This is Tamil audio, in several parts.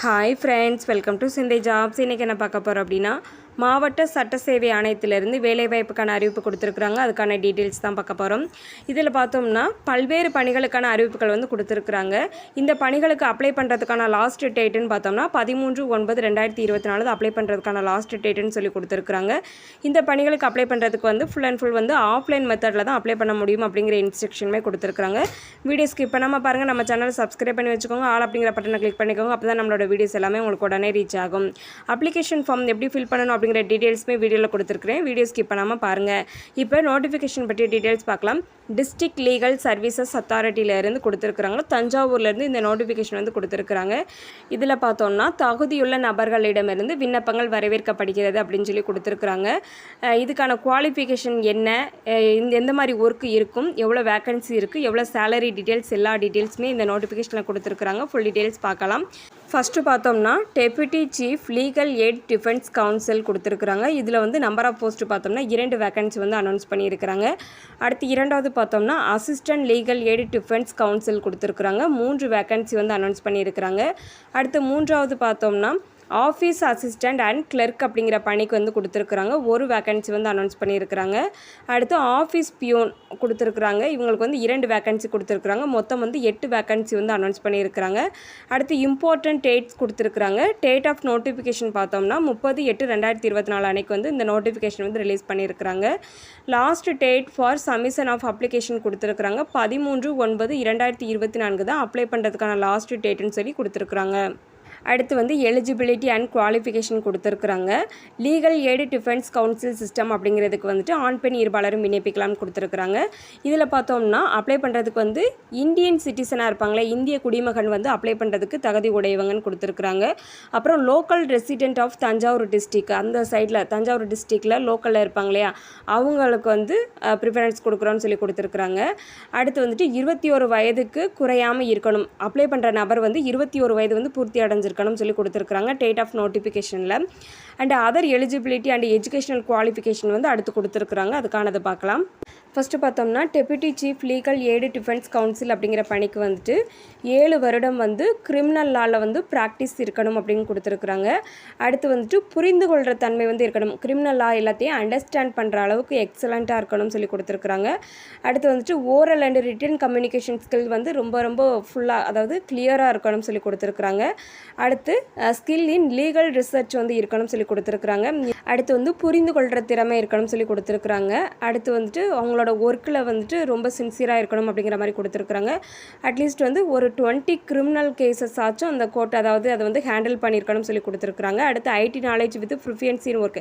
Hi friends welcome to Sinthai jobs இன்றைக்கி என்ன பார்க்க போகிறோம் அப்படின்னா மாவட்ட சட்ட சேவை ஆணையத்திலிருந்து வேலைவாய்ப்புக்கான அறிவிப்பு கொடுத்துருக்குறாங்க. அதுக்கான டீட்டெயில்ஸ் தான் பார்க்க போகிறோம் இதில் பார்த்தோம்னா பல்வேறு பணிகளுக்கான அறிவிப்புகள் வந்து கொடுத்துருக்குறாங்க. இந்த பணிகளுக்கு அப்ளை பண்ணுறதுக்கான லாஸ்ட் டேட்டுன்னு பார்த்தோம்னா பதிமூன்று ஒன்பது ரெண்டாயிரத்தி இருபத்தி நாலு அப்ளை பண்ணுறதுக்கான லாஸ்ட் டேட்டுன்னு சொல்லி கொடுத்துருக்குறாங்க. இந்த பணிகளுக்கு அப்ளை பண்ணுறதுக்கு வந்து ஃபுல் அண்ட் ஃபுல் வந்து ஆஃப்லைன் மெத்தடில் தான் அப்ளை பண்ண முடியும் அப்படிங்கிற இன்ஸ்ட்ரக்ஷனுமே கொடுத்துருக்குறாங்க. வீடியோ ஸ்கிப் பண்ணாமல் பாருங்கள் நம்ம சேனல் சப்ஸ்கிரைப் பண்ணி வச்சுக்கோங்க. ஆல் அப்படிங்கிற பட்டனை கிளிக் பண்ணிக்கோங்க. அப்போ தான் நம்மளோட வீடியோஸ் எல்லாமே உங்களுக்கு உடனே ரீச் ஆகும். அப்ளிகேஷன் ஃபார்ம் எப்படி ஃபில் பண்ணணும் அப்படிங்கிற டீட்டெயில்ஸுமே வீடியோவில் கொடுத்துருக்குறேன். வீடியோ ஸ்கிப் பண்ணாமல் பாருங்கள் இப்போ நோட்டிஃபிகேஷன் பற்றி டீட்டெயில்ஸ் பார்க்கலாம். டிஸ்ட்ரிக்ட் லீகல் சர்வீசஸ் அத்தாரிட்டியிலேருந்து கொடுத்துருக்குறாங்க. தஞ்சாவூர்லேருந்து இந்த நோட்டிஃபிகேஷன் வந்து கொடுத்துருக்குறாங்க. இதில் பார்த்தோம்னா தகுதியுள்ள நபர்களிடமிருந்து விண்ணப்பங்கள் வரவேற்கப்படுகிறது அப்படின்னு சொல்லி கொடுத்துருக்குறாங்க. இதுக்கான குவாலிஃபிகேஷன் என்ன? இந்த எந்த மாதிரி ஒர்க் இருக்கும்? எவ்வளோ வேக்கன்சி இருக்குது எவ்வளோ சேலரி டீட்டெயில்ஸ் எல்லா டீட்டெயில்ஸுமே இந்த நோட்டிஃபிகேஷனில் கொடுத்துருக்குறாங்க. ஃபுல் டீட்டெயில்ஸ் பார்க்கலாம். ஃபஸ்ட்டு பார்த்தோம்னா deputy chief legal aid defence counsel கொடுத்துருக்குறாங்க. இதில் வந்து நம்பர் ஆஃப் போஸ்ட் பார்த்தோம்னா இரண்டு வேக்கன்சி வந்து அனௌன்ஸ் பண்ணியிருக்கிறாங்க. அடுத்து இரண்டாவது பார்த்தோம்னா assistant legal aid defence counsel கொடுத்துருக்குறாங்க. மூன்று வேக்கன்சி வந்து அனௌன்ஸ் பண்ணியிருக்கிறாங்க. அடுத்து மூன்றாவது பார்த்தோம்னா ஆஃபீஸ் அசிஸ்டண்ட் அண்ட் கிளர்க் அப்படிங்கிற பணிக்கு வந்து கொடுத்துருக்குறாங்க. ஒரு வேக்கன்சி வந்து அனௌன்ஸ் பண்ணியிருக்கிறாங்க. அடுத்து ஆஃபீஸ் பியூன் கொடுத்துருக்குறாங்க. இவங்களுக்கு வந்து இரண்டு வேக்கன்சி கொடுத்துருக்குறாங்க. மொத்தம் வந்து எட்டு வேக்கன்சி வந்து அனௌன்ஸ் பண்ணியிருக்கிறாங்க. அடுத்து இம்பார்ட்டன்ட் டேட்ஸ் கொடுத்துருக்குறாங்க. டேட் ஆஃப் நோட்டிஃபிகேஷன் பார்த்தோம்னா முப்பது எட்டு ரெண்டாயிரத்தி இருபத்தி நாலு அன்னைக்கு வந்து இந்த நோட்டிஃபிகேஷன் வந்து ரிலீஸ் பண்ணியிருக்கிறாங்க. Last date for submission of application கொடுத்துருக்குறாங்க. பதிமூன்று ஒன்பது இரண்டாயிரத்தி இருபத்தி நான்கு தான் அப்ளை பண்ணுறதுக்கான லாஸ்ட் டேட்டுன்னு சொல்லி கொடுத்துருக்குறாங்க. அடுத்து வந்து எலிஜிபிலிட்டி அண்ட் குவாலிஃபிகேஷன் கொடுத்துருக்குறாங்க. Legal aid defence counsel system அப்படிங்கிறதுக்கு வந்துட்டு ஆண் பெண் இருபாலரும் விண்ணப்பிக்கலாம்னு கொடுத்துருக்குறாங்க. இதில் பார்த்தோம்னா அப்ளை பண்ணுறதுக்கு வந்து இந்தியன் சிட்டிசனாக இருப்பாங்களே இந்திய குடிமகன் வந்து அப்ளை பண்ணுறதுக்கு தகுதி உடையவங்கன்னு கொடுத்துருக்குறாங்க. அப்புறம் local resident of Thanjavur district அந்த சைடில் தஞ்சாவூர் டிஸ்ட்ரிக்டில் லோக்கலில் இருப்பாங்க இல்லையா? அவங்களுக்கு வந்து ப்ரிஃபரன்ஸ் கொடுக்குறோன்னு சொல்லி கொடுத்துருக்குறாங்க. அடுத்து வந்துட்டு இருபத்தி ஒரு வயதுக்கு குறையாமல் இருக்கணும். அப்ளை பண்ணுற நபர் வந்து இருபத்தி ஒரு வயது வந்து பூர்த்தி இருக்கணும்னு சொல்லி கொடுத்துருக்குறாங்க. டேட் ஆஃப் நோட்டிஃபிகேஷனில் and other eligibility and educational qualification வந்து அடுத்து கொடுத்துருக்குறாங்க. அதுக்கானதை பார்க்கலாம். ஃபஸ்ட்டு பார்த்தோம்னா deputy chief legal aid defence counsel அப்படிங்கிற பணிக்கு வந்துட்டு ஏழு வருடம் வந்து கிரிமினல் லாவில் வந்து ப்ராக்டிஸ் இருக்கணும் அப்படின்னு கொடுத்துருக்குறாங்க. அடுத்து வந்துட்டு புரிந்து கொள்கிற தன்மை வந்து இருக்கணும். கிரிமினல் லா எல்லாத்தையும் அண்டர்ஸ்டாண்ட் பண்ணுற அளவுக்கு எக்ஸலண்ட்டாக இருக்கணும்னு சொல்லி கொடுத்துருக்குறாங்க. அடுத்து வந்துட்டு oral and written communication skill வந்து ரொம்ப ரொம்ப ஃபுல்லாக அதாவது கிளியராக இருக்கணும்னு சொல்லி கொடுத்துருக்குறாங்க. அடுத்து ஸ்கில் இன் லீகல் ரிசர்ச் வந்து இருக்கணும்னு சொல்லி கொடுத்துருக்குறாங்க. அடுத்து வந்து புரிந்து கொள்கிற திறமை இருக்கணும்னு சொல்லி கொடுத்துருக்குறாங்க. அடுத்து வந்துட்டு அவங்களோட ஒர்க்கில் வந்துட்டு ரொம்ப சின்சியராக இருக்கணும் அப்படிங்கிற மாதிரி கொடுத்துருக்குறாங்க. அட்லீஸ்ட் வந்து ஒரு டுவெண்ட்டி கிரிமினல் கேசஸ் ஆச்சும் அந்த கோர்ட் அதாவது அதை வந்து ஹேண்டில் பண்ணியிருக்கணும்னு சொல்லி கொடுத்துருக்குறாங்க. அடுத்து ஐடி நாலேஜ் வித் ப்ரிஃபியன்சின்னு ஒர்க்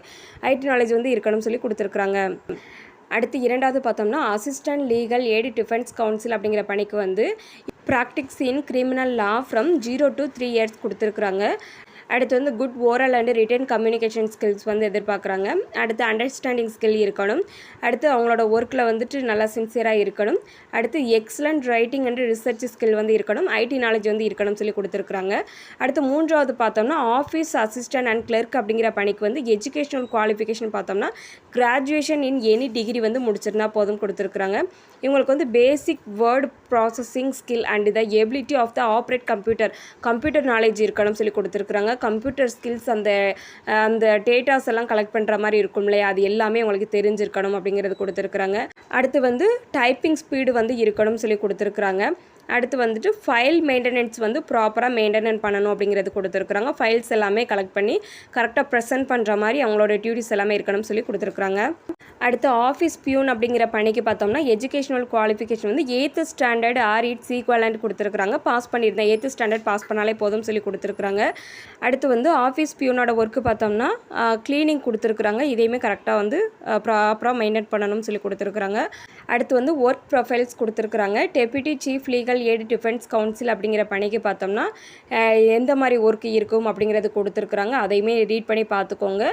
ஐடி நாலேஜ் வந்து இருக்கணும்னு சொல்லி கொடுத்துருக்குறாங்க. அடுத்து இரண்டாவது பார்த்தோம்னா assistant legal aid defence counsel அப்படிங்கிற பணிக்கு வந்து practice in criminal law from zero to three years கொடுத்துருக்குறாங்க. அடுத்து வந்து good oral and written communication skills வந்து எதிர்பார்க்குறாங்க. அடுத்து அண்டர்ஸ்டாண்டிங் ஸ்கில் இருக்கணும். அடுத்து அவங்களோட ஒர்க்கில் வந்துட்டு நல்லா சின்சியராக இருக்கணும். அடுத்து excellent writing and research skill வந்து இருக்கணும். ஐடி நாலேஜ் வந்து இருக்கணும் சொல்லி கொடுத்துருக்குறாங்க. அடுத்து மூன்றாவது பார்த்தோம்னா ஆஃபீஸ் அசிஸ்டன்ட் அண்ட் கிளர்க் அப்படிங்கிற பணிக்கு வந்து எஜுகேஷனல் குவாலிஃபிகேஷன் பார்த்தோம்னா கிராஜுவேஷன் இன் எனி டிகிரி வந்து முடிச்சிருந்தா போதும் கொடுத்துருக்குறாங்க. இவங்களுக்கு வந்து basic word processing skill and the ability of the operate computer computer knowledge இருக்கணும் சொல்லி கொடுத்துருக்குறாங்க. கம்ப்யூட்டர் ஸ்கில்ஸ் அந்த அந்த டேட்டாஸ் எல்லாம் கலெக்ட் பண்ணுற மாதிரி இருக்கும் இல்லையா அது எல்லாமே உங்களுக்கு தெரிஞ்சிருக்கணும் அப்படிங்கிறது கொடுத்துருக்குறாங்க. அடுத்து வந்து டைப்பிங் ஸ்பீடு வந்து இருக்கணும்னு சொல்லி கொடுத்துருக்குறாங்க. அடுத்து வந்துட்டு ஃபைல் மெயின்டெனன்ஸ் வந்து ப்ராப்பராக மெயின்டெனன் பண்ணணும் அப்படிங்கிறது கொடுத்துருக்குறாங்க. ஃபைல்ஸ் எல்லாமே கலெக்ட் பண்ணி கரெக்டாக ப்ரெசென்ட் பண்ணுற மாதிரி அவங்களோட டியூட்டிஸ் எல்லாமே இருக்கணும்னு சொல்லி கொடுத்துருக்குறாங்க. அடுத்து ஆஃபீஸ் பியூன் அப்படிங்கிற பணிக்கு பார்த்தோம்னா எஜுகேஷனல் குவாலிஃபிகேஷன் வந்து eighth standard or its equivalent கொடுத்துருக்குறாங்க. பாஸ் பண்ணியிருந்தேன் எயித்து ஸ்டாண்டர்ட் பாஸ் பண்ணாலே போதும் சொல்லி கொடுத்துருக்குறாங்க. அடுத்து வந்து ஆஃபீஸ் பியூனோட ஒர்க்கு பார்த்தோம்னா க்ளீனிங் கொடுத்துருக்குறாங்க. இதையுமே கரெக்டாக வந்து ப்ராப்பராக மெயின்டைன் பண்ணணும்னு சொல்லி கொடுத்துருக்குறாங்க. அடுத்து வந்து ஒர்க் ப்ரொஃபைல்ஸ் கொடுத்துருக்குறாங்க. Deputy chief legal aid defence council அப்படிங்கிற பணிக்கு பார்த்தோம்னா எந்த மாதிரி ஒர்க் இருக்கும் அப்படிங்கிறது கொடுத்துருக்குறாங்க. அதையுமே ரீட் பண்ணி பார்த்துக்கோங்க.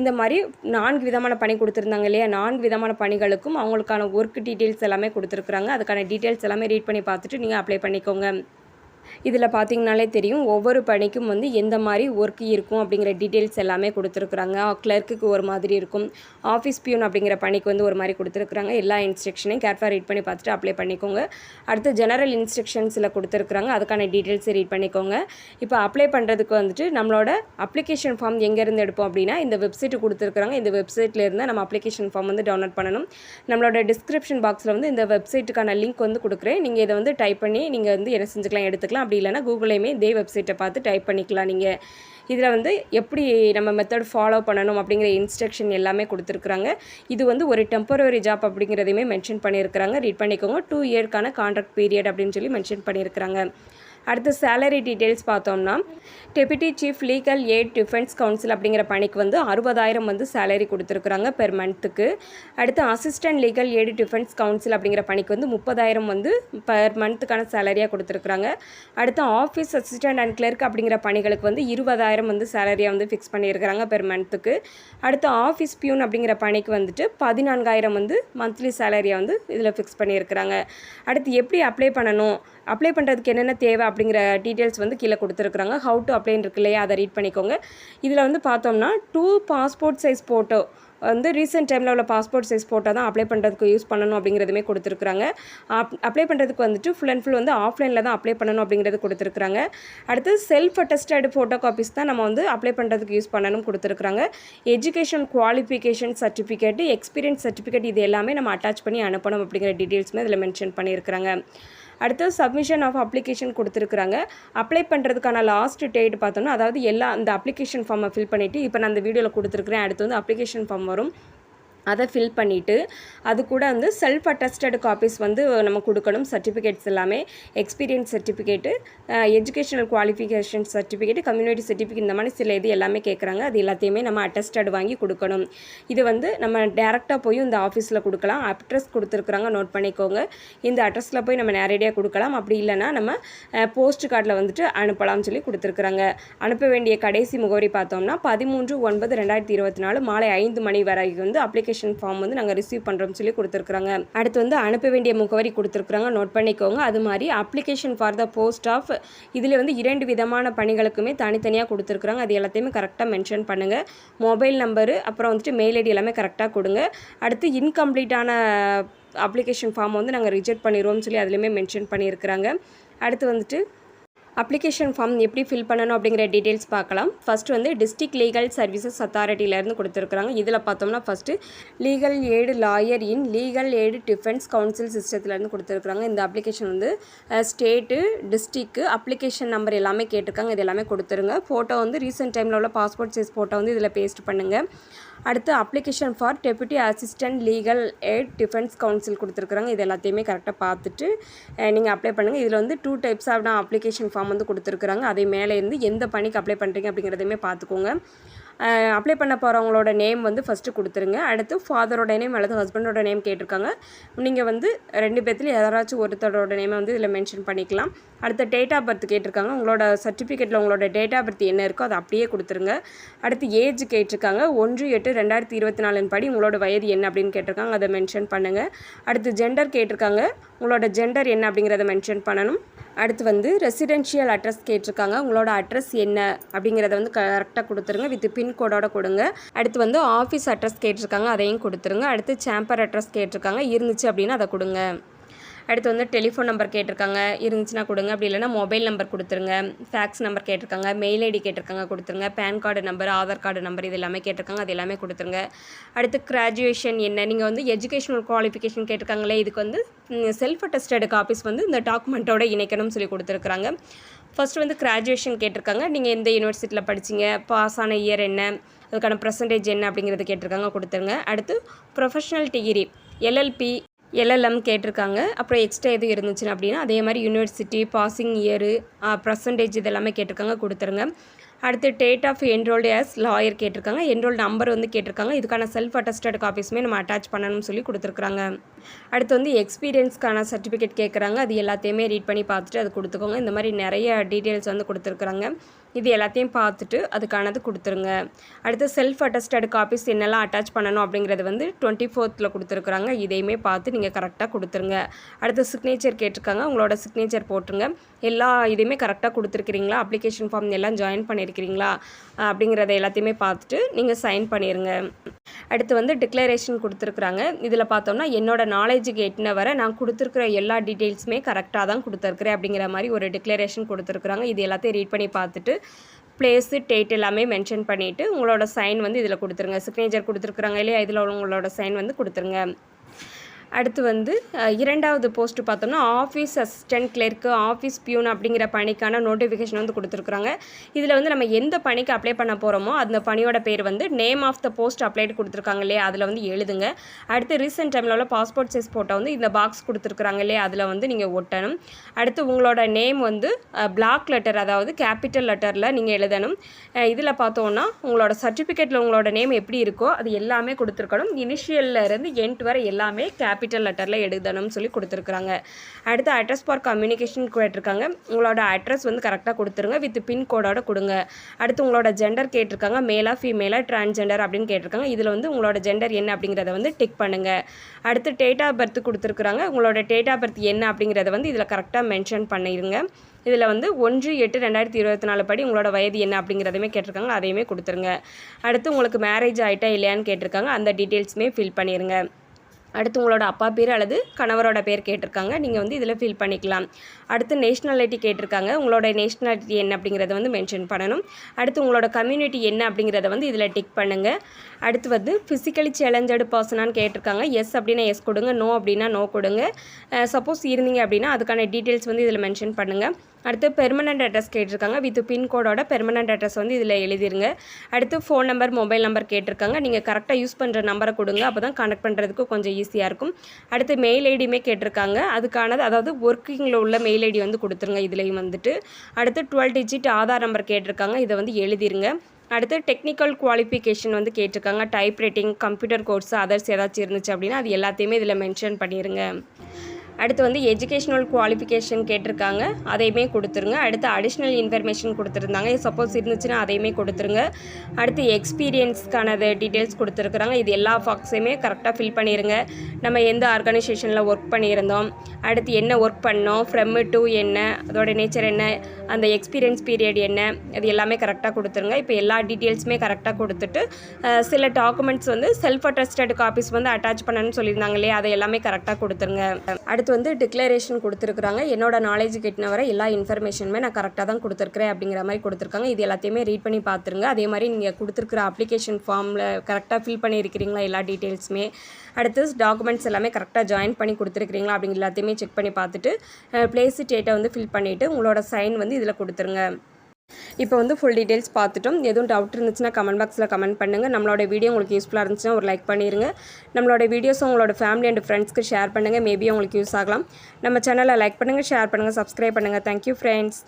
இந்த மாதிரி நான்கு விதமான பணி கொடுத்துருந்தாங்க இல்லையா? நான்கு விதமான பணிகளுக்கும் அவங்களுக்கான ஒர்க் டீட்டெயில்ஸ் எல்லாமே கொடுத்துருக்குறாங்க. அதுக்கான டீட்டெயில்ஸ் எல்லாமே ரீட் பண்ணி பார்த்துட்டு நீங்கள் அப்ளை பண்ணிக்கோங்க. இதில் பார்த்திங்கனாலே தெரியும் ஒவ்வொரு பணிக்கும் வந்து எந்த மாதிரி ஒர்க் இருக்கும் அப்படிங்கிற டீட்டெயில்ஸ் எல்லாமே கொடுத்துருக்குறாங்க. கிளர்க்குக்கு ஒரு மாதிரி இருக்கும். ஆஃபீஸ் பியூன் அப்படிங்கிற பணிக்கு வந்து ஒரு மாதிரி கொடுத்துருக்குறாங்க. எல்லா இன்ஸ்ட்ரக்ஷனையும் கேர்ஃபாக ரீட் பண்ணி பார்த்துட்டு அப்ளை பண்ணிக்கோங்க. அடுத்து ஜெனரல் இன்ஸ்ட்ரக்ஷன்ஸில் கொடுத்துருக்குறாங்க. அதுக்கான டீட்டெயில்ஸ் ரீட் பண்ணிக்கோங்க. இப்போ அப்ளை பண்ணுறதுக்கு வந்துட்டு நம்மளோட அப்ளிகேஷன் ஃபார்ம் எங்கேருந்து எடுப்போம் அப்படின்னா இந்த வெப்சைட்டு கொடுத்துருக்குறாங்க. இந்த வெப்சைட்லேருந்து நம்ம அப்ளிகேஷன் ஃபார்ம் வந்து டவுன்லோட் பண்ணணும். நம்மளோட டிஸ்கிரிப்ஷன் பாக்ஸில் வந்து இந்த வெப்சைட்டுக்கான லிங்க் வந்து கொடுக்குறேன். நீங்கள் இதை வந்து டைப் பண்ணி நீங்கள் வந்து என்ன செஞ்சுக்கலாம் எடுத்துக்கலாம். அப்படி இல்லைனா கூகுளையுமே இதே வெப்சைட்டை பார்த்து டைப் பண்ணிக்கலாம். நீங்கள் இதில் வந்து எப்படி நம்ம மெத்தட் ஃபாலோ பண்ணணும் அப்படிங்கிற இன்ஸ்ட்ரக்ஷன் எல்லாமே கொடுத்துருக்குறாங்க. இது வந்து ஒரு டெம்பரரி ஜாப் அப்படிங்கிறதையுமே மென்ஷன் பண்ணியிருக்கிறாங்க. ரீட் பண்ணிக்கோங்க. டூ இயர்க்கான கான்ட்ராக்ட் பீரியட் அப்படின்னு சொல்லி மென்ஷன் பண்ணியிருக்கிறாங்க. அடுத்து சேலரி டீட்டெயில்ஸ் பார்த்தோம்னா deputy chief legal aid defence council அப்படிங்கிற பணிக்கு வந்து அறுபதாயிரம் வந்து சேலரி கொடுத்துருக்குறாங்க பெர் மந்த்துக்கு அடுத்து assistant legal aid defence council அப்படிங்கிற பணிக்கு வந்து முப்பதாயிரம் வந்து பர் மந்த்துக்கான சேலரியாக கொடுத்துருக்குறாங்க. அடுத்து ஆஃபீஸ் அசிஸ்டன்ட் அண்ட் கிளர்க் அப்படிங்கிற பணிகளுக்கு வந்து இருபதாயிரம் வந்து சேலரியாக வந்து ஃபிக்ஸ் பண்ணியிருக்கிறாங்க பெர் மந்த்துக்கு அடுத்து ஆஃபீஸ் பியூன் அப்படிங்கிற பணிக்கு வந்துட்டு பதினான்காயிரம் வந்து மந்த்லி சேலரியை வந்து இதில் ஃபிக்ஸ் பண்ணியிருக்கிறாங்க. அடுத்து எப்படி அப்ளை பண்ணணும்? அப்ளை பண்ணுறதுக்கு என்னென்ன தேவை அப்படிங்கிற டீட்டெயில்ஸ் வந்து கீழே கொடுத்துருக்குறாங்க. ஹவு டு அப்ளைன்னு இருக்கு இல்லையா அதை ரீட் பண்ணிக்கோங்க. இதில் வந்து பார்த்தோம்னா டூ பாஸ்போர்ட் சைஸ் ஃபோட்டோ வந்து ரீசெண்ட் டைமில் உள்ள பாஸ்போர்ட் சைஸ் ஃபோட்டோ தான் அப்ளை பண்ணுறதுக்கு யூஸ் பண்ணணும் அப்படிங்கிறதுமே கொடுத்துருக்குறாங்க. அப் அப்ளை பண்ணுறதுக்கு வந்துட்டு ஃபுல் அண்ட் ஃபுல் வந்து ஆஃப்லைனில் தான் அப்ளை பண்ணணும் அப்படிங்கிறது கொடுத்துருக்குறாங்க. அடுத்து செல்ஃப் அட்டஸ்டட் ஃபோட்டோ காப்பீஸ் தான் நம்ம வந்து அப்ளை பண்ணுறதுக்கு யூஸ் பண்ணணும் கொடுத்துருக்குறாங்க. Education qualification certificate experience certificate இது எல்லாமே நம்ம அட்டாச் பண்ணி அனுப்பணும் அப்படிங்கிற டீட்டெயில்ஸுமே இதில் மென்ஷன் பண்ணியிருக்கிறாங்க. அடுத்து சப்மிஷன் ஆஃப் அப்ளிகேஷன் கொடுத்துருக்குறாங்க. அப்ளை பண்ணுறதுக்கான லாஸ்ட் டேட் பார்த்தோன்னா அதாவது எல்லா அந்த அப்ளிகேஷன் ஃபார்மை ஃபில் பண்ணிவிட்டு இப்போ நான் அந்த வீடியோவில் கொடுத்துருக்குறேன். அடுத்து வந்து அப்ளிகேஷன் ஃபார்ம் வரும். அதை ஃபில் பண்ணிவிட்டு அது கூட வந்து செல்ஃப் அட்டஸ்டட் காப்பீஸ் வந்து நம்ம கொடுக்கணும். சர்டிஃபிகேட்ஸ் எல்லாமே experience certificate educational qualification certificate community certificate இந்த மாதிரி சில இது எல்லாமே கேட்குறாங்க அது எல்லாத்தையுமே நம்ம அட்டஸ்டட் வாங்கி கொடுக்கணும். இது வந்து நம்ம டேரெக்டாக போய் இந்த ஆஃபீஸில் கொடுக்கலாம். அட்ரஸ் கொடுத்துருக்குறாங்க நோட் பண்ணிக்கோங்க. இந்த அட்ரஸில் போய் நம்ம நேரடியாக கொடுக்கலாம். அப்படி இல்லைன்னா நம்ம போஸ்ட் கார்டில் வந்துட்டு அனுப்பலாம்னு சொல்லி கொடுத்துருக்குறாங்க. அனுப்ப வேண்டிய கடைசி முகவரி பார்த்தோம்னா பதிமூன்று ஒன்பது ரெண்டாயிரத்தி இருபத்தி நாலு மாலை ஐந்து மணி வரை வந்து அப்ளிகேஷன் ஃபார்ம் வந்து நாங்கள் ரிசீவ் பண்ணுறோம்னு சொல்லி கொடுத்துருக்குறாங்க. அடுத்து வந்து அனுப்ப வேண்டிய முகவரி கொடுத்துருக்குறாங்க. நோட் பண்ணிக்கோங்க. அது மாதிரி application for the post of இதில் வந்து இரண்டு விதமான பணிகளுக்குமே தனித்தனியாக கொடுத்துருக்குறாங்க. அது எல்லாத்தையுமே கரெக்டாக மென்ஷன் பண்ணுங்கள் மொபைல் நம்பரு அப்புறம் வந்துட்டு மெயில் ஐடி எல்லாமே கரெக்டாக கொடுங்க. அடுத்து இன்கம்ப்ளீட்டான அப்ளிகேஷன் ஃபார்ம் வந்து நாங்கள் ரிஜெக்ட் பண்ணிடுவோம்னு சொல்லி அதுலேயுமே மென்ஷன் பண்ணியிருக்கிறாங்க அடுத்து வந்துட்டு அப்ளிகேஷன் ஃபார்ம் எப்படி ஃபில் பண்ணணும் அப்படிங்கிற டீட்டெயில்ஸ் பார்க்கலாம். ஃபஸ்ட்டு வந்து டிஸ்ட்ரிக்ட் லீகல் சர்வீசஸ் அத்தாரிட்டியிலேருந்து கொடுத்துருக்குறாங்க. இதில் பார்த்தோம்னா first legal aid lawyer in legal aid defence council சிஸ்டத்துலேருந்து கொடுத்துருக்குறாங்க. இந்த அப்ளிகேஷன் வந்து ஸ்டேட்டு டிஸ்ட்ரிக்கு அப்ளிகேஷன் நம்பர் எல்லாமே கேட்டிருக்காங்க. இது எல்லாமே கொடுத்துருங்க. ஃபோட்டோ வந்து ரீசெண்ட் டைமில் உள்ள பாஸ்போர்ட் சைஸ் ஃபோட்டோ வந்து இதில் பேஸ்ட் பண்ணுங்கள் அடுத்து application for deputy assistant legal aid defence council கொடுத்துருக்குறாங்க. இது எல்லாத்தையுமே கரெக்டாக பார்த்துட்டு நீங்கள் அப்ளை பண்ணுங்கள் இதில் வந்து two types of application form வந்து கொடுத்துருக்குறாங்க. அதே மேலே இருந்து எந்த பணிக்கு அப்ளை பண்ணுறீங்க அப்படிங்கிறதையுமே பார்த்துக்கோங்க. அப்ளை பண்ண போகிறவங்களோட நேம் வந்து ஃபஸ்ட்டு கொடுத்துருங்க. அடுத்து ஃபாதரோட நேம் அல்லது ஹஸ்பண்டோட நேம் கேட்டிருக்காங்க. நீங்கள் வந்து ரெண்டு பேர்த்துலையும் யாராச்சும் ஒருத்தரோட நேமை வந்து இதில் மென்ஷன் பண்ணிக்கலாம். அடுத்த டேட் ஆஃப் பர்த் கேட்டிருக்காங்க. உங்களோட சர்டிஃபிகேட்டில் உங்களோட டேட் ஆஃப் பர்த் என்ன இருக்கோ அதை அப்படியே கொடுத்துருங்க. அடுத்து ஏஜ் கேட்டிருக்காங்க. ஒன்று எட்டு ரெண்டாயிரத்தி இருபத்தி நாலின் படி உங்களோட வயது என்ன அப்படின்னு கேட்டிருக்காங்க. அதை மென்ஷன் பண்ணுங்கள் அடுத்து ஜெண்டர் கேட்டிருக்காங்க. உங்களோட ஜெண்டர் என்ன அப்படிங்கிறத மென்ஷன் பண்ணணும். அடுத்து வந்து ரெசிடென்ஷியல் அட்ரஸ் கேட்டிருக்காங்க. உங்களோட அட்ரஸ் என்ன அப்படிங்கிறத வந்து கரெக்டாக கொடுத்துருங்க. வித் பின்கோடோட கொடுங்க. அடுத்து வந்து ஆஃபீஸ் அட்ரஸ் கேட்டிருக்காங்க. அதையும் கொடுத்துருங்க. அடுத்து சேம்பர் அட்ரஸ் கேட்டிருக்காங்க. இருந்துச்சு அப்படின்னா அதை கொடுங்க. அடுத்து வந்து டெலிஃபோன் நம்பர் கேட்டிருக்காங்க. இருந்துச்சுன்னா கொடுங்க. அப்படி இல்லைன்னா மொபைல் நம்பர் கொடுத்துருங்க. ஃபேக்ஸ் நம்பர் கேட்டிருக்காங்க. மெயில் ஐடி கேட்டிருக்காங்க கொடுத்துருங்க. PAN card number Aadhaar card number இது எல்லாமே கேட்டிருக்காங்க. அது எல்லாமே கொடுத்துருங்க. அடுத்து கிராஜுவேஷன் என்ன? நீங்கள் வந்து எஜுகேஷனல் குவாலிஃபிகேஷன் கேட்டிருக்காங்களே இதுக்கு வந்து செல்ஃப் அட்டஸ்டட் காப்பீஸ் வந்து இந்த டாக்குமெண்ட்டோட இணைக்கணும்னு சொல்லி கொடுத்துருக்குறாங்க. ஃபஸ்ட்டு வந்து கிராஜுவேஷன் கேட்டிருக்காங்க. நீங்கள் எந்த யூனிவர்சிட்டியில் படிச்சீங்க? பாஸ் ஆன இயர் என்ன? அதுக்கான பர்சன்டேஜ் என்ன? அப்படிங்கிறது கேட்டிருக்காங்க. கொடுத்துருங்க. அடுத்து ப்ரொஃபஷனல் டிகிரி எல்எல்பி எல்எல்எம் கேட்டிருக்காங்க. அப்புறம் எக்ஸ்ட்ரா எதுவும் இருந்துச்சுன்னா அப்படின்னா அதே மாதிரி யூனிவர்சிட்டி பாசிங் இயரு பர்சன்டேஜ் இதெல்லாமே கேட்டிருக்காங்க. கொடுத்துருங்க. அடுத்து date of enrolled as lawyer கேட்டிருக்காங்க. என்ரோல் நம்பர் வந்து கேட்டிருக்காங்க. இதுக்கான செல்ஃப் அட்டஸ்டட் காப்பீஸுமே நம்ம அட்டாச் பண்ணணும்னு சொல்லி கொடுத்துருக்குறாங்க. அடுத்து வந்து எக்ஸ்பீரியன்ஸ்க்கான சர்டிஃபிகேட் கேட்குறாங்க அது எல்லாத்தையுமே ரீட் பண்ணி பார்த்துட்டு அது கொடுத்துக்கோங்க. இந்த மாதிரி நிறைய டீட்டெயில்ஸ் வந்து கொடுத்துருக்குறாங்க. இது எல்லாத்தையும் பார்த்துட்டு அதுக்கானது கொடுத்துருங்க. அடுத்து செல்ஃப் அட்டஸ்டட் காப்பீஸ் என்னெல்லாம் அட்டாச் பண்ணணும் அப்படிங்கிறது வந்து டுவெண்ட்டி ஃபோர்த்தில் கொடுத்துருக்குறாங்க. இதையுமே பார்த்து நீங்கள் கரெக்டாக கொடுத்துருங்க. அடுத்து சிக்னேச்சர் கேட்டிருக்காங்க. உங்களோட சிக்னேச்சர் போட்டுருங்க. எல்லா இதையுமே கரெக்டாக கொடுத்துருக்கிறீங்களா? அப்ளிகேஷன் ஃபார்ம் எல்லாம் ஜாயின் பண்ணியிருக்கிறீங்களா அப்படிங்கிறத எல்லாத்தையுமே பார்த்துட்டு நீங்கள் சைன் பண்ணிடுங்க அடுத்து வந்து டிக்ளரேஷன் கொடுத்துருக்குறாங்க. இதில் பார்த்தோம்னா என்னோட நாலேஜுக்கு எட்டின வரை நான் கொடுத்துருக்குற எல்லா டீட்டெயில்ஸுமே கரெக்டாக தான் கொடுத்துருக்குறேன் அப்படிங்கிற மாதிரி ஒரு டிக்ளரேஷன் கொடுத்துருக்குறாங்க. இது எல்லாத்தையும் ரீட் பண்ணி பார்த்துட்டு பிளேஸு டேட் எல்லாமே மென்ஷன் பண்ணிவிட்டு உங்களோட சைன் வந்து இதில் கொடுத்துருங்க. சிக்னேச்சர் கொடுத்துருக்குறாங்க இல்லையா? இதில் உங்களோட சைன் வந்து கொடுத்துருங்க. அடுத்து வந்து இரண்டாவது போஸ்ட் பார்த்தோம்னா office assistant clerk office peon அப்படிங்கிற பணிக்கான நோட்டிஃபிகேஷன் வந்து கொடுத்துருக்குறாங்க. இதில் வந்து நம்ம எந்த பணிக்கு அப்ளை பண்ண போகிறோமோ அந்த பணியோட பேர் வந்து name of the post applied கொடுத்துருக்காங்க இல்லையா? அதில் வந்து எழுதுங்க. அடுத்து ரீசெண்ட் டைமில் உள்ள பாஸ்போர்ட் சைஸ் ஃபோட்டோ வந்து இந்த பாக்ஸ் கொடுத்துருக்குறாங்க இல்லையா? அதில் வந்து நீங்கள் ஒட்டணும். அடுத்து உங்களோட நேம் வந்து பிளாக் லெட்டர் அதாவது கேபிட்டல் லெட்டரில் நீங்கள் எழுதணும். இதில் பார்த்தோன்னா உங்களோட சர்டிஃபிகேட்டில் உங்களோட நேம் எப்படி இருக்கோ அது எல்லாமே கொடுத்துருக்கணும். இனிஷியல்ல இருந்து எண்ட் வரை எல்லாமே கேபிட்டல் லெட்டரில் எழுதணும்னு சொல்லி கொடுத்துருக்குறாங்க. அடுத்து அட்ரஸ் ஃபார் கம்யூனிகேஷன் கேட்டிருக்காங்க. உங்களோட அட்ரஸ் வந்து கரெக்டாக கொடுத்துருங்க. வித் பின்கோடோட கொடுங்க. அடுத்து உங்களோட ஜெண்டர் கேட்டிருக்காங்க. மேலா ஃபீமேலாக டிரான்ஸ்ஜெண்டர் அப்படின்னு கேட்டிருக்காங்க. இதில் வந்து உங்களோட ஜெண்டர் என்ன அப்படிங்கிறத வந்து டிக் பண்ணுங்கள் அடுத்து டேட் ஆஃப் பர்த் கொடுத்துருக்குறாங்க. உங்களோட டேட் ஆஃப் பர்த் என்ன அப்படிங்கிறத வந்து இதில் கரெக்டாக மென்ஷன் பண்ணிடுங்க இதில் வந்து ஒன்று எட்டு ரெண்டாயிரத்தி இருபத்தி நாலு படி உங்களோட வயது என்ன அப்படிங்கிறதுமே கேட்டிருக்காங்க. அதையுமே கொடுத்துருங்க. அடுத்து உங்களுக்கு மேரேஜ் ஆகிட்டா இல்லையான்னு கேட்டிருக்காங்க. அந்த டீட்டெயில்ஸுமே ஃபில் பண்ணிடுங்க அடுத்து உங்களோட அப்பா பேர் அல்லது கணவரோட பேர் கேட்டிருக்காங்க. நீங்கள் வந்து இதில் ஃபில் பண்ணிக்கலாம். அடுத்து நேஷ்னாலிட்டி கேட்டிருக்காங்க. உங்களோட நேஷ்னாலிட்டி என்ன அப்படிங்கிறத வந்து மென்ஷன் பண்ணணும். அடுத்து உங்களோட கம்யூனிட்டி என்ன அப்படிங்கிறத வந்து இதில் டிக் பண்ணுங்கள் அடுத்து வந்து ஃபிசிக்கலி சேலஞ்சடு பர்சனான்னு கேட்டிருக்காங்க. எஸ் அப்படின்னா எஸ் கொடுங்க. நோ அப்படின்னா நோ கொடுங்க. சப்போஸ் இருந்தீங்க அப்படின்னா அதுக்கான டீட்டெயில்ஸ் வந்து இதில் மென்ஷன் பண்ணுங்கள் அடுத்து பெர்மனண்ட் அட்ரஸ் கேட்டிருக்காங்க. வித் பின்கோடோட பெர்மனண்ட் அட்ரஸ் வந்து இதில் எழுதிருங்க. அடுத்து ஃபோன் நம்பர் மொபைல் நம்பர் கேட்டிருக்காங்க. நீங்கள் கரெக்டாக யூஸ் பண்ணுற நம்பரை கொடுங்க. அப்போ தான் கனெக்ட் பண்ணுறதுக்கு கொஞ்சம் ஈஸியாக இருக்கும். அடுத்து மெயில் ஐடியுமே கேட்டிருக்காங்க. அதுக்கானது அதாவது ஒர்க்கிங்கில் உள்ள மெயில் ஐடி வந்து கொடுத்துருங்க. இதுலேயும் வந்துட்டு. அடுத்து டுவெல் டிஜிட் ஆதார் நம்பர் கேட்டிருக்காங்க. இதை வந்து எழுதிருங்க. அடுத்து டெக்னிக்கல் குவாலிஃபிகேஷன் வந்து கேட்டிருக்காங்க. Type writing computer course others ஏதாச்சும் இருந்துச்சு அப்படின்னா அது எல்லாத்தையுமே இதில் மென்ஷன் பண்ணிடுங்க அடுத்து வந்து எஜுகேஷ்னல் குவாலிஃபிகேஷன் கேட்டிருக்காங்க. அதையுமே கொடுத்துருங்க. அடுத்து அடிஷ்னல் இன்ஃபர்மேஷன் கொடுத்துருந்தாங்க. சப்போஸ் இருந்துச்சுன்னா அதையுமே கொடுத்துருங்க. அடுத்து எக்ஸ்பீரியன்ஸ்க்கான டீட்டெயில்ஸ் கொடுத்துருக்குறாங்க. இது எல்லா ஃபாக்ஸையுமே கரெக்டாக ஃபில் பண்ணிடுங்க நம்ம எந்த ஆர்கனைசேஷனில் ஒர்க் பண்ணியிருந்தோம்? அடுத்து என்ன ஒர்க் பண்ணோம்? ஃப்ரம் டு என்ன? அதோட நேச்சர் என்ன? அந்த எக்ஸ்பீரியன்ஸ் பீரியட் என்ன? அது எல்லாமே கரெக்டாக கொடுத்துருங்க. இப்போ எல்லா டீட்டெயில்ஸுமே கரெக்டாக கொடுத்துட்டு சில டாக்குமெண்ட்ஸ் வந்து செல்ஃப் அட்டஸ்டட் காப்பீஸ் வந்து அட்டாச் பண்ணணும்னு சொல்லியிருந்தாங்க இல்லையா? அதை எல்லாமே கரெக்டாக கொடுத்துருங்க. அடுத்து வந்து டிக்ளரேஷன் கொடுத்துருக்குறாங்க. என்னோட நாலேஜ் கிட்டின வர எல்லா இன்ஃபர்மேஷனுமே நான் கரெக்டாக தான் கொடுத்துருக்குறேன் அப்படிங்கிற மாதிரி கொடுத்துருக்காங்க. இது எல்லாத்தையுமே ரீட் பண்ணி பார்த்துருங்க. அதே மாதிரி நீங்கள் கொடுத்துருக்குற அப்ளிகேஷன் ஃபார்மில் கரெக்டாக ஃபில் பண்ணியிருக்கிறீங்களா? எல்லா டீட்டெயில்ஸுமே அடுத்து டாக்குமெண்ட்ஸ் எல்லாமே கரெக்டாக ஜாயின் பண்ணி கொடுத்துருக்கிறீங்களா? அப்படிங்கிற எல்லாத்தையுமே செக் பண்ணி பார்த்துட்டு பிளேஸ் டேட்டை வந்து ஃபில் பண்ணிவிட்டு உங்களோட சைன் வந்து இதில் கொடுத்துருங்க. இப்போ வந்து ஃபுல் டீட்டெயில்ஸ் பார்த்துட்டோம். எதுவும் டவுட் இருந்துச்சுன்னா கமெண்ட் பாக்ஸில் கமெண்ட் பண்ணுங்கள் நம்மளோட வீடியோ உங்களுக்கு யூஸ்ஃபுல்லாக இருந்துச்சுன்னா ஒரு லைக் பண்ணிடுங்க நம்மளோட வீடியோஸ் உங்களோட ஃபேமிலி அண்ட் ஃப்ரெண்ட்ஸ்க்கு ஷேர் பண்ணுங்கள் மேபி உங்களுக்கு யூஸ் ஆகலாம். நம்ம சேனலை லைக் பண்ணுங்கள் ஷேர் பண்ணுங்கள் சப்ஸ்கிரைப் பண்ணுங்கள் தேங்க்யூ ஃப்ரெண்ட்ஸ்